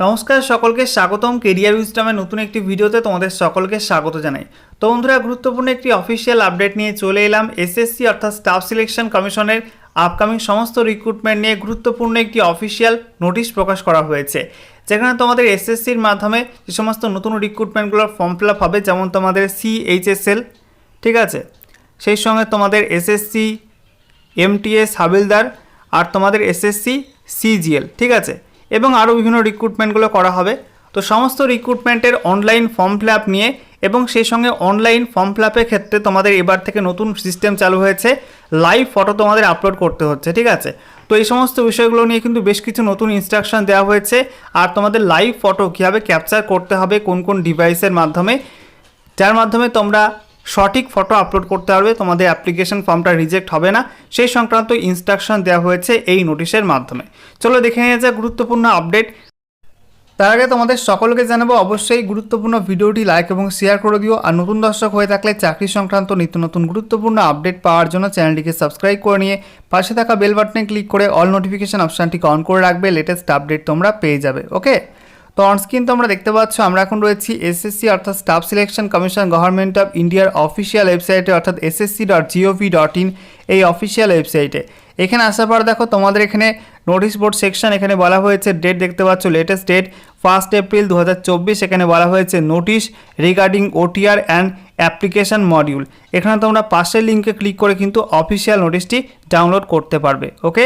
নমস্কার সকলকে, স্বাগতম কেরিয়ার উইজডামের নতুন একটি ভিডিওতে তোমাদের সকলকে স্বাগত জানাই। তো বন্ধুরা, গুরুত্বপূর্ণ একটি অফিসিয়াল আপডেট নিয়ে চলে এলাম। এসএসসি অর্থাৎ স্টাফ সিলেকশন কমিশনের আপকামিং সমস্ত রিক্রুটমেন্ট নিয়ে গুরুত্বপূর্ণ একটি অফিসিয়াল নোটিশ প্রকাশ করা হয়েছে। যেখানে তোমাদের এসএসসির মাধ্যমে যে সমস্ত নতুন রিক্রুটমেন্টগুলোর ফর্ম ফিল হবে, যেমন তোমাদের সিএইচএসএল ঠিক আছে? সেই সঙ্গে তোমাদের এসএসসি এমটিএস হাবিলদার, আর তোমাদের এসএসসি সিজিএল ঠিক আছে? এবং আরও বিভিন্ন রিক্রুটমেন্টগুলো করা হবে। তো সমস্ত রিক্রুটমেন্টের অনলাইন ফর্ম ফিল আপ নিয়ে এবং সেই সঙ্গে অনলাইন ফর্ম ফিল আপের ক্ষেত্রে তোমাদের এবার থেকে নতুন সিস্টেম চালু হয়েছে। লাইভ ফটো তোমাদের আপলোড করতে হচ্ছে, ঠিক আছে? তো এই সমস্ত বিষয়গুলো নিয়ে কিন্তু বেশ কিছু নতুন ইনস্ট্রাকশন দেওয়া হয়েছে। আর তোমাদের লাইভ ফটো কীভাবে ক্যাপচার করতে হবে, কোন কোন ডিভাইসের মাধ্যমে, যার মাধ্যমে তোমরা সঠিক ফটো আপলোড করতে পারবে, তোমাদের অ্যাপ্লিকেশন ফর্মটা রিজেক্ট হবে না। সেই সংক্রান্ত ইনস্ট্রাকশন দেওয়া হয়েছে এই নোটিশের মাধ্যমে। চলো দেখে নিয়ে যা গুরুত্বপূর্ণ আপডেট তার আগে তোমাদের সকলকে জানাব, অবশ্যই গুরুত্বপূর্ণ ভিডিওটি লাইক এবং শেয়ার করে দিও। আর নতুন দর্শক হয়ে থাকলে চাকরি সংক্রান্ত নিত্য নতুন গুরুত্বপূর্ণ আপডেট পাওয়ার জন্য চ্যানেলটিকে সাবস্ক্রাইব করে নিয়ে পাশে থাকা বেল বাটনে ক্লিক করে অল নোটিফিকেশান অপশানটিকে অন করে রাখবে। লেটেস্ট আপডেট তোমরা পেয়ে যাবে ওকে তো অনস্ক্রিন তোমরা দেখতে পাচ্ছ, আমরা এখন রয়েছি এসএসসি অর্থাৎ staff selection commission government of ইন্ডিয়ার অফিসিয়াল ওয়েবসাইটে অর্থাৎ SSC dot G O V dot in এই অফিসিয়াল ওয়েবসাইটে এখানে আসার পর দেখো, তোমাদের এখানে নোটিশ বোর্ড সেকশন এখানে বলা হয়েছে ডেট দেখতে পাচ্ছ লেটেস্ট ডেট ফার্স্ট এপ্রিল দু হাজার চব্বিশ, এখানে বলা হয়েছে notice regarding OTR and application module এখানে তোমরা পাশের লিঙ্কে ক্লিক করে কিন্তু অফিসিয়াল নোটিশটি ডাউনলোড করতে পারবে ওকে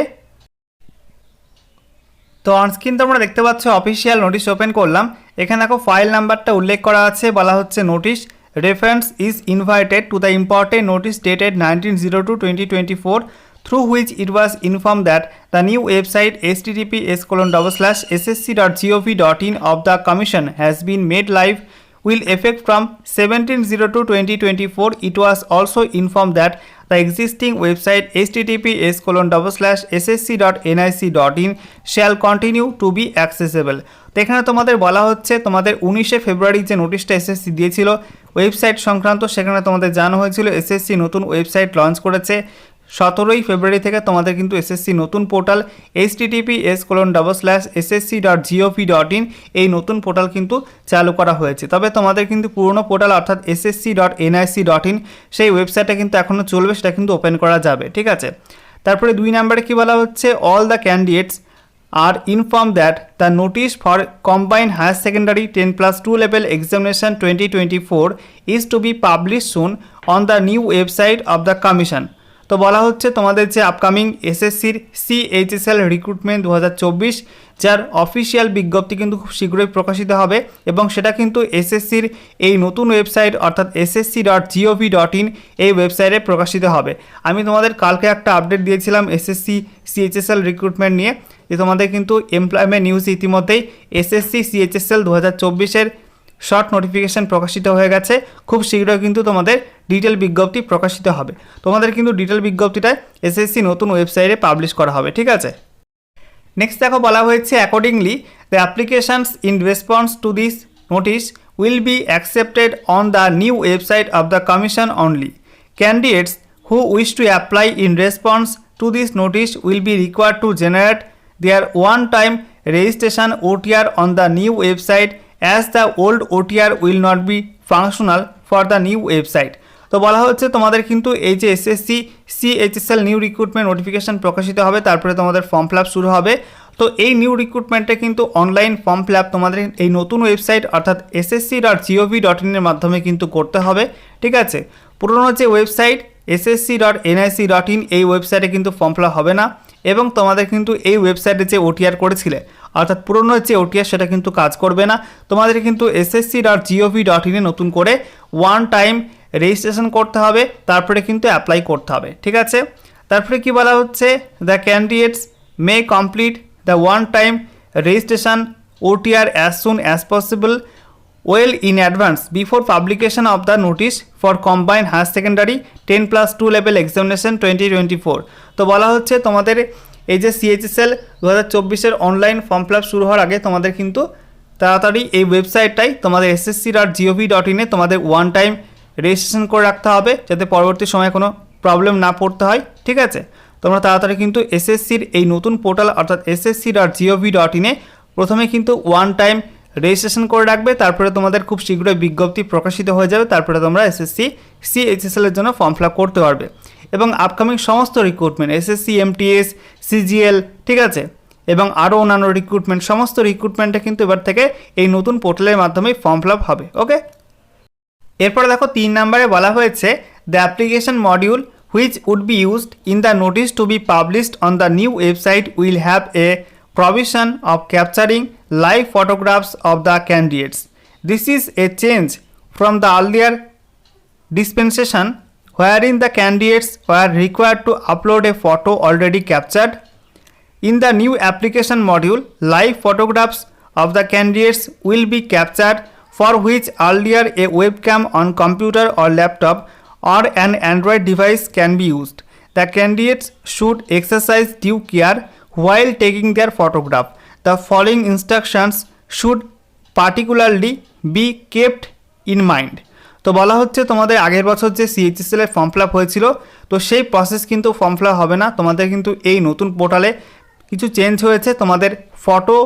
তো অনস্ক্রিন তোমরা দেখতে পাচ্ছ অফিসিয়াল নোটিশ ওপেন করলাম। এখানে দেখো ফাইল নাম্বারটা উল্লেখ করা আছে, বলা হচ্ছে notice reference is invited to the important notice dated nineteen zero two twenty four through which it was inform that the new website S TDP S colon double slash SSC dot G O V dot in of the commission has been made live will effect from 1702-2024 it was also informed that the existing website https colon double slash ssc.nic.in shall continue to be accessible তো এখানে তোমাদের বলা হচ্ছে তোমাদের উনিশে ফেব্রুয়ারি যে নোটিশটা SSC দিয়েছিল ওয়েবসাইট সংক্রান্ত সেখানে তোমাদের জানানো হয়েছিল এসএসসি নতুন ওয়েবসাইট লঞ্চ করেছে সতেরোই ফেব্রুয়ারি থেকে তোমাদের কিন্তু এসএসসি নতুন portal H TTP S colon double slash SSC dot G O V dot in এই নতুন পোর্টাল কিন্তু চালু করা হয়েছে। তবে তোমাদের কিন্তু পুরনো পোর্টাল অর্থাৎ SSC dot NIC dot in সেই ওয়েবসাইটটা কিন্তু এখনও চলবে, সেটা কিন্তু ওপেন করা যাবে, ঠিক আছে? তারপরে দুই নম্বরে কি বলা হচ্ছে? All the candidates are inform that the notice for combined higher secondary ten plus two level examination twenty twenty four is to be publish soon on the new website of the commission তো বলা হচ্ছে তোমাদের যে upcoming এসএসসির CHSL recruitment দু হাজার চব্বিশ, যার অফিসিয়াল বিজ্ঞপ্তি কিন্তু খুব শীঘ্রই প্রকাশিত হবে এবং সেটা কিন্তু এসএসসির এই নতুন ওয়েবসাইট অর্থাৎ SSC dot G O V dot in এই ওয়েবসাইটে প্রকাশিত হবে। আমি তোমাদের কালকে একটা আপডেট দিয়েছিলাম এসএসসি সিএইচএসএল রিক্রুটমেন্ট নিয়ে, যে তোমাদের কিন্তু এমপ্লয়মেন্ট নিউজ ইতিমধ্যেই এসএসসি সিএইচএসএল দু হাজার চব্বিশের শর্ট নোটিফিকেশান প্রকাশিত হয়ে গেছে। খুব শীঘ্রই কিন্তু তোমাদের ডিটেল বিজ্ঞপ্তি প্রকাশিত হবে। তোমাদের কিন্তু ডিটেল বিজ্ঞপ্তিটা এসএসসি নতুন ওয়েবসাইটে পাবলিশ করা হবে, ঠিক আছে? নেক্সট দেখো বলা হয়েছে accordingly the applications in response to this notice will be accepted on the new website of the commission only candidates who wish to apply in response to this notice will be required to generate their one-time registration OTR on the new website as the old OTR will not be functional for the new website তো বলা হচ্ছে তোমাদের কিন্তু এই যে SSC CHSL new recruitment notification প্রকাশিত হবে, তারপরে তোমাদের ফর্ম ফিল আপ শুরু হবে। তো এই নিউ রিক্রুটমেন্টে কিন্তু অনলাইন ফর্ম ফিল আপ তোমাদের এই নতুন ওয়েবসাইট অর্থাৎ এসএসসি ডট জিওভি ডট ইনের মাধ্যমে কিন্তু করতে হবে, ঠিক আছে? পুরোনো যে website SSC dot NIC dot in এই ওয়েবসাইটে কিন্তু ফর্ম ফিল হবে না। এবং তোমাদের কিন্তু এই ওয়েবসাইটে যে ওটিআর করেছিলে অর্থাৎ পুরনো যে ওটিআর সেটা কিন্তু কাজ করবে না। তোমাদের কিন্তু এসএসসি ডট জিওভি ডট ইনে নতুন করে ওয়ান টাইম রেজিস্ট্রেশন করতে হবে, তারপরে কিন্তু অ্যাপ্লাই করতে হবে, ঠিক আছে? তারপরে কি বলা হচ্ছে? The candidates may complete the one time registration OTR as soon as possible well in advance before advance before the of for notice for combined higher secondary 10 plus 2 level examination 2024 তো বলা হচ্ছে তোমাদের এই যে সিএইচএসএল দু হাজার চব্বিশের online form feel শুরু হওয়ার আগে তোমাদের কিন্তু তাড়াতাড়ি এই ওয়েবসাইটটাই তোমাদের এসএসসি ডট জিওভি ডট ইনে তোমাদের ওয়ান টাইম রেজিস্ট্রেশন করে রাখতে হবে যাতে পরবর্তী সময়ে কোনো প্রবলেম না পড়তে হয়, ঠিক আছে? তোমরা তাড়াতাড়ি কিন্তু এসএসসির এই নতুন পোর্টাল অর্থাৎ এসএসসি ডট জিওভি ডট ইনে প্রথমে কিন্তু ওয়ান টাইম রেজিস্ট্রেশন করে রাখবে, তারপরে তোমাদের খুব শীঘ্রই বিজ্ঞপ্তি প্রকাশিত হয়ে যাবে, তারপরে তোমরা এসএসসি সিএইচএসএল এর জন্য ফর্ম ফিল করতে পারবে। এবং আপকামিং সমস্ত রিক্রুটমেন্ট এসএসসি এমটিএস সিজিএল ঠিক আছে এবং আরও অন্যান্য রিক্রুটমেন্ট সমস্ত রিক্রুটমেন্টে কিন্তু এবার থেকে এই নতুন পোর্টালের মাধ্যমেই ফর্ম ফিল হবে ওকে এরপরে দেখো, তিন নম্বরে বলা হয়েছে the application module which would be used in the notice to be published on the new website will have a provision of capturing live photographs of the candidates. This is a change from the earlier dispensation wherein the candidates were required to upload a photo already captured. In the new application module, live photographs of the candidates will be captured for which earlier a webcam on computer or laptop or an Android device can be used. The candidates should exercise due care while taking their photograph. The following instructions should particularly be kept in mind. তো বলা হচ্ছে তোমাদের আগের বছর যে CHSL এর form fill হয়েছিল, তো সেই প্রসেস কিন্তু ফর্ম ফিল হবে না। তোমাদের কিন্তু এই নতুন পোর্টালে কিছু চেঞ্জ হয়েছে। তোমাদের ফটো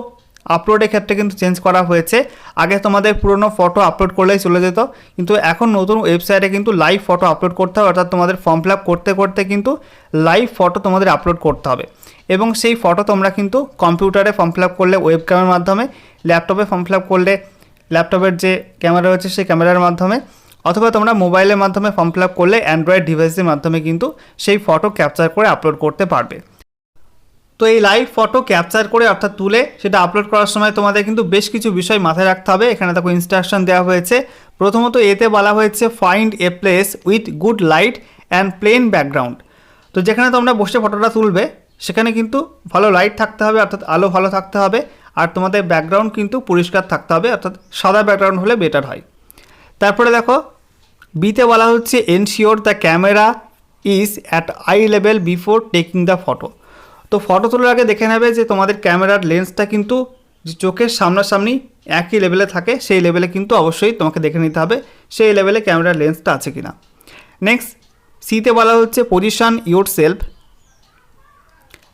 আপলোডের ক্ষেত্রে কিন্তু চেঞ্জ করা হয়েছে। আগে তোমাদের পুরনো ফটো আপলোড করলেই চলে যেত, কিন্তু এখন নতুন ওয়েবসাইটে কিন্তু লাইভ ফটো আপলোড করতে হবে, অর্থাৎ তোমাদের ফর্ম ফিল করতে করতে কিন্তু লাইভ ফটো তোমাদের আপলোড করতে হবে। এবং সেই ফটো তোমরা কিন্তু কম্পিউটারে ফর্ম ফিল করলে ওয়েবক্যামের মাধ্যমে ল্যাপটপে ফর্ম ফিল করলে ল্যাপটপের যে ক্যামেরা রয়েছে, সেই ক্যামেরার মাধ্যমে অথবা তোমরা মোবাইলের মাধ্যমে ফর্ম ফিল আপ করলে অ্যান্ড্রয়েড ডিভাইসের মাধ্যমে কিন্তু সেই ফটো ক্যাপচার করে আপলোড করতে পারবে। তো এই লাইভ ফটো ক্যাপচার করে অর্থাৎ তুলে সেটা আপলোড করার সময় তোমাদের কিন্তু বেশ কিছু বিষয় মাথায় রাখতে হবে। এখানে দেখো ইনস্ট্রাকশন দেওয়া হয়েছে। প্রথমত এতে বলা হয়েছে find a place with good light and plain background তো যেখানে তোমরা বসে ফটোটা তুলবে, সেখানে কিন্তু ভালো লাইট থাকতে হবে, অর্থাৎ আলো ভালো থাকতে হবে। আর তোমাদের ব্যাকগ্রাউন্ড কিন্তু পরিষ্কার থাকতে হবে, অর্থাৎ সাদা ব্যাকগ্রাউন্ড হলে বেটার হয়। তারপরে দেখো বিতে বলা হচ্ছে ensure the camera is at eye level before taking the photo তো ফটো তোলার আগে দেখে নেবে যে তোমাদের ক্যামেরার লেন্সটা কিন্তু যে চোখের সামনাসামনি একই লেভেলে থাকে, সেই লেভেলে কিন্তু অবশ্যই তোমাকে দেখে নিতে হবে সেই লেভেলে ক্যামেরার লেন্সটা আছে কিনা। নেক্সট সিতে বলা হচ্ছে position yourself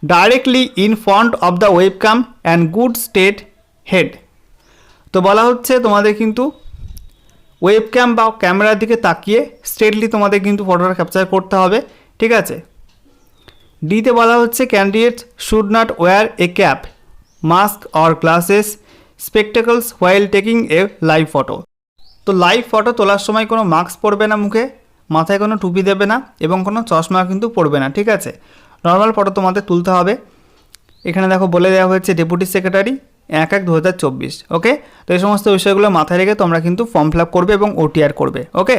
directly in front of the webcam and good state head তো বলা হচ্ছে তোমাদের কিন্তু ওয়েবক্যাম বা ক্যামেরার দিকে তাকিয়ে স্ট্রেটলি তোমাদের কিন্তু ফটোটা ক্যাপচার করতে হবে, ঠিক আছে? ডিতে বলা হচ্ছে candidate should not wear a cap mask or glasses spectacles while taking a live photo তো লাইভ ফটো তোলার সময় কোনো মাস্ক পরবে না মুখে, মাথায় কোনো টুপি দেবে না এবং কোনো চশমা কিন্তু পরবে না, ঠিক আছে? নর্মাল ফটো তোমাদের তুলতে হবে। এখানে দেখো বলে দেওয়া হয়েছে ডেপুটি সেক্রেটারি এক এক দু ওকে তো এই সমস্ত বিষয়গুলো মাথায় রেখে তোমরা কিন্তু ফর্ম ফিল করবে এবং ওটিআর করবে ওকে